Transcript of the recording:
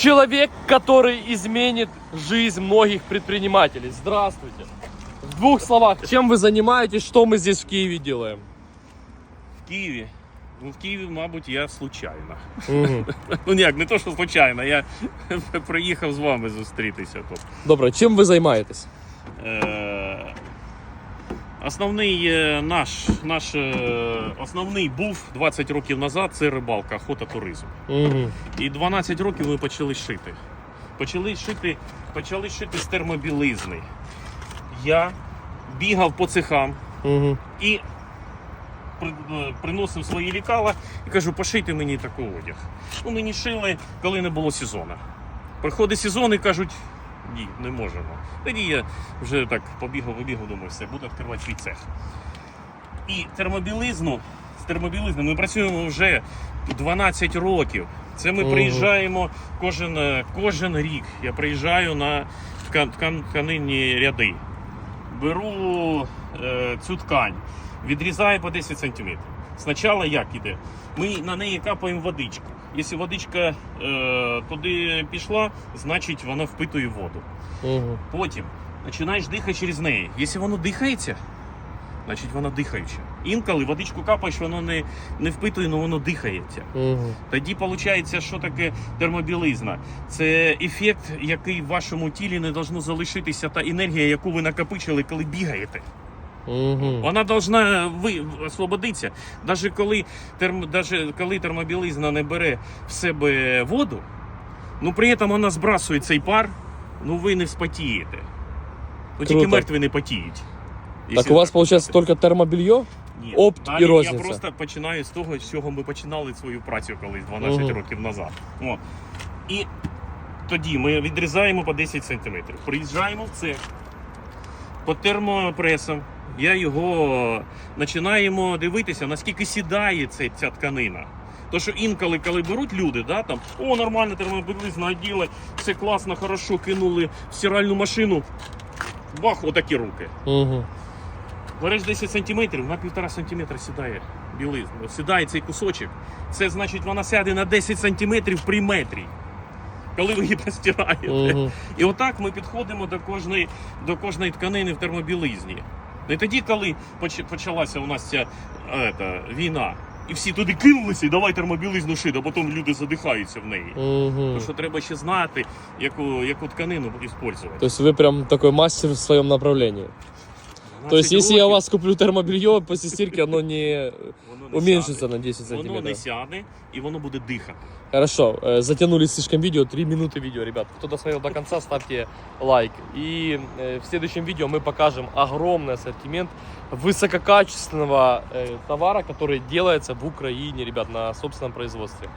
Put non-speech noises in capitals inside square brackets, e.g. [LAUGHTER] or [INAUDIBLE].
Человек, который изменит жизнь многих предпринимателей. Здравствуйте. В двух словах, чем вы занимаетесь, что мы здесь в Киеве делаем? В Києві. Ну, в Києві, мабуть, я случайно. Мгм. [LAUGHS] Ну ніяк, не то, що случайно, я [LAUGHS] приїхав з вами зустрітися тут. Добре, чим ви займаєтесь? Е, Основний е, наш, наш е, основний був 20 років назад це рибалка, охота, туризм. Мгм. І 12 років ми почали шити. Почали шити, почали шити з термобілизни. Я бігав по цехам Мгм. і е, приносив свої лікала і кажу, пошийте мені такий одяг. Ну, мені шили, коли не було сезону. Приходить сезон і кажуть, ні, не можемо. Тоді я вже так побігав, побігав, думаю, все, буду відкривати свій цех. І термобілизну, з термобілизною ми працюємо вже 12 років. Це ми приїжджаємо кожен, е, кожен рік. Я приїжджаю на ткан, ткан, тканинні ряди. Беру е, цю ткань, відрізаю по 10 см. Спочатку як іде? Ми на неї капаємо водичку. Якщо водичка е, туди пішла, значить вона впитує воду. Мгм. Потім починаєш дихати через неї. Якщо воно дихається, значить воно дихаюче. Інколи водичку капаєш, воно не, не впитує, але воно дихається. Мгм. Тоді виходить, що таке термобілизна. Це ефект, який в вашому тілі не должно залишитися та енергія, яку ви накопичили, коли бігаєте. Мгм. Вона должна ви освободитися. Навіть коли, терм, даже коли термобілизна не бере в себе воду, ну при цьому вона збрасує цей пар, ну ви не спотієте. Ну тільки Круто. мертві не потіють. Так у вас казати. только термобелье? Ні. опт Далі і розниця. Я просто починаю з того, з чого ми починали свою працю колись 12 Мгм. років назад. О. І тоді ми відрізаємо по 10 см. Приїжджаємо в цех по термопресам. Я його починаємо дивитися, наскільки сідає ця, ця тканина. То що інколи, коли беруть люди, да, там, о, нормально термобілизна оділи, все класно, хорошо, кинули в стиральну машину. Бах, отакі руки. Мгм. Береш 10 сантиметрів, на півтора сантиметра сідає білизна. Сідає цей кусочок. Це значить, вона сяде на 10 сантиметрів при метрі. Коли ви її постираєте. Мгм. І отак ми підходимо до кожної, до кожної тканини в термобілизні. Не тоді, коли поч- почалася у нас ця ета, війна, і всі туди кинулися, і давай термобілизну шити, а потім люди задихаються в неї. Угу. Тому що треба ще знати, яку, яку тканину використовувати. Тобто ви прям такой мастер в своєму направлении. То есть если я у вас куплю термобелье, после стирки оно не уменьшится на 10 Воно не сантиметров. сяде і воно буде дихати. Хорошо, затянули слишком видео, 3 минуты видео, ребят. Кто досмотрел до конца, ставьте лайк. И э, в следующем видео мы покажем огромный ассортимент высококачественного э, товара, который делается в Украине, ребят, на собственном производстве.